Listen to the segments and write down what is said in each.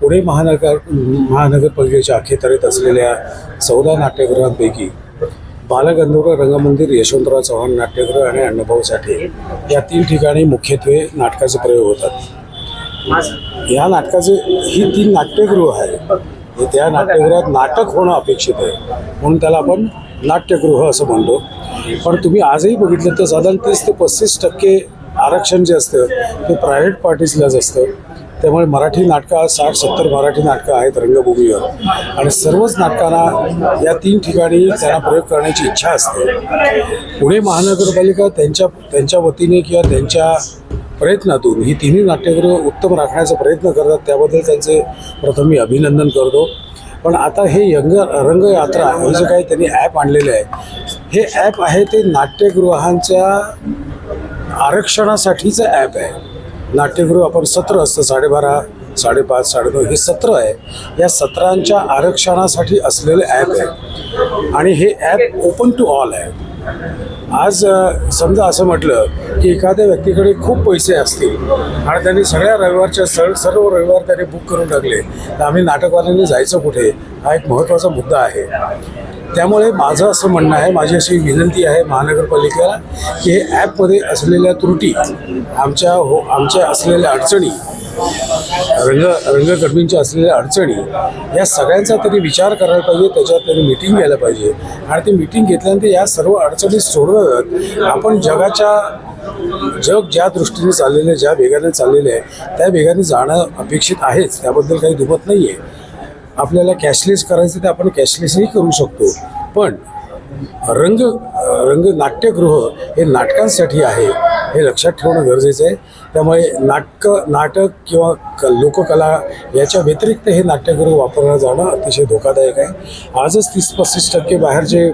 पुणे महानगर महानगरपालिकेच्या अखेतरेत असलेल्या चौदा नाट्यगृहांपैकी बालगंधर्व रंगमंदिर यशवंतराव चव्हाण नाट्यगृह आणि अण्णाभाऊ साठे या तीन ठिकाणी मुख्यत्वे नाटकाचे प्रयोग होतात. या नाटकाचे ही तीन नाट्यगृह आहे हे त्या नाट्यगृहात नाटक होणं अपेक्षित आहे म्हणून त्याला आपण नाट्यगृह असं म्हणतो. पण तुम्ही आजही बघितलं तर साधारण तीस ते पस्तीस टक्के आरक्षण जे असतं ते प्रायव्हेट पार्टीजलाच असतं. त्यामुळे मराठी नाटकं साठ सत्तर मराठी नाटकं आहेत रंगभूमीवर. आणि सर्वच नाटकांना या तीन ठिकाणी त्यांना प्रयोग करण्याची इच्छा असते. पुणे महानगरपालिका त्यांच्या त्यांच्या वतीने किंवा त्यांच्या प्रयत्नातून ही तिन्ही नाट्यगृह उत्तम राखण्याचा प्रयत्न करतात त्याबद्दल त्यांचे प्रथम मी अभिनंदन करतो. पण आता हे यंग रंगयात्रा हे जे काही त्यांनी ॲप आणलेलं आहे हे ॲप आहे ते नाट्यगृहांच्या आरक्षणासाठीचं ॲप आहे. नाट्यगृह आपण सत्र असतं साडेबारा साडेपाच साडेनऊ हे सत्र आहे. या सत्रांच्या आरक्षणासाठी असलेलं ॲप आहे आणि हे ॲप ओपन टू ऑल आहे. आज समजा असं म्हटलं की एखाद्या व्यक्तीकडे खूप पैसे असतील आणि त्यांनी सगळ्या रविवारच्या सर सर्व रविवार त्याने बुक करून टाकले तर आम्ही नाटकवाल्यांनी जायचं कुठे? हा एक महत्त्वाचा मुद्दा आहे. त्यामुळे माझं असं म्हणणं आहे माझी अशी विनंती आहे महानगरपालिकेला की हे ॲपमध्ये असलेल्या त्रुटी आमच्या हो आमच्या असलेल्या अडचणी रंग रंगकर्मींच्या असलेल्या अडचणी या सगळ्यांचा तरी विचार करायला पाहिजे त्याच्यात तरी मिटिंग घ्यायला पाहिजे. आणि ती मिटिंग घेतल्यानंतर या सर्व अडचणी सोडवत आपण जगाच्या जग ज्या दृष्टीने चाललेलं आहे ज्या वेगाने चाललेलं आहे त्या वेगाने जाणं अपेक्षित आहेच. त्याबद्दल काही दुमत नाही आहे आपल्याला कॅशलेस करायचं तर आपण कॅशलेसही करू शकतो. पण रंग रंग नाट्यगृह हे नाटकांसाठी आहे हे लक्षात ठेवणं गरजेचं आहे. त्यामुळे नाटकं नाटक किंवा क लोककला याच्या व्यतिरिक्त हे नाट्यगृह वापरलं जाणं अतिशय धोकादायक आहे. आजच तीस पस्तीस टक्के बाहेरचे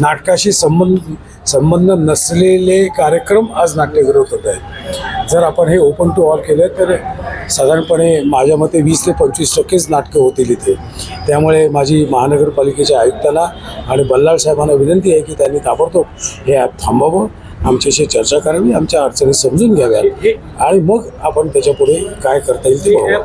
नाटकाशी संबंध संबंध नसलेले कार्यक्रम आज नाट्यगृहात होत आहेत. जर आपण हे ओपन टू ऑल केलं तर साधारणपणे माझ्या मते वीस ते पंचवीस टक्केच नाटकं होतील इथे. त्यामुळे माझी महानगरपालिकेच्या आयुक्तांना आणि बल्लाळ साहेबांना विनंती आहे की त्यांनी ताबडतोब हे ॲप थांबावं. आमच्याशी चर्चा करावी आमच्या अडचणी समजून घ्याव्या आणि मग आपण त्याच्यापुढे काय करता येईल ते बघू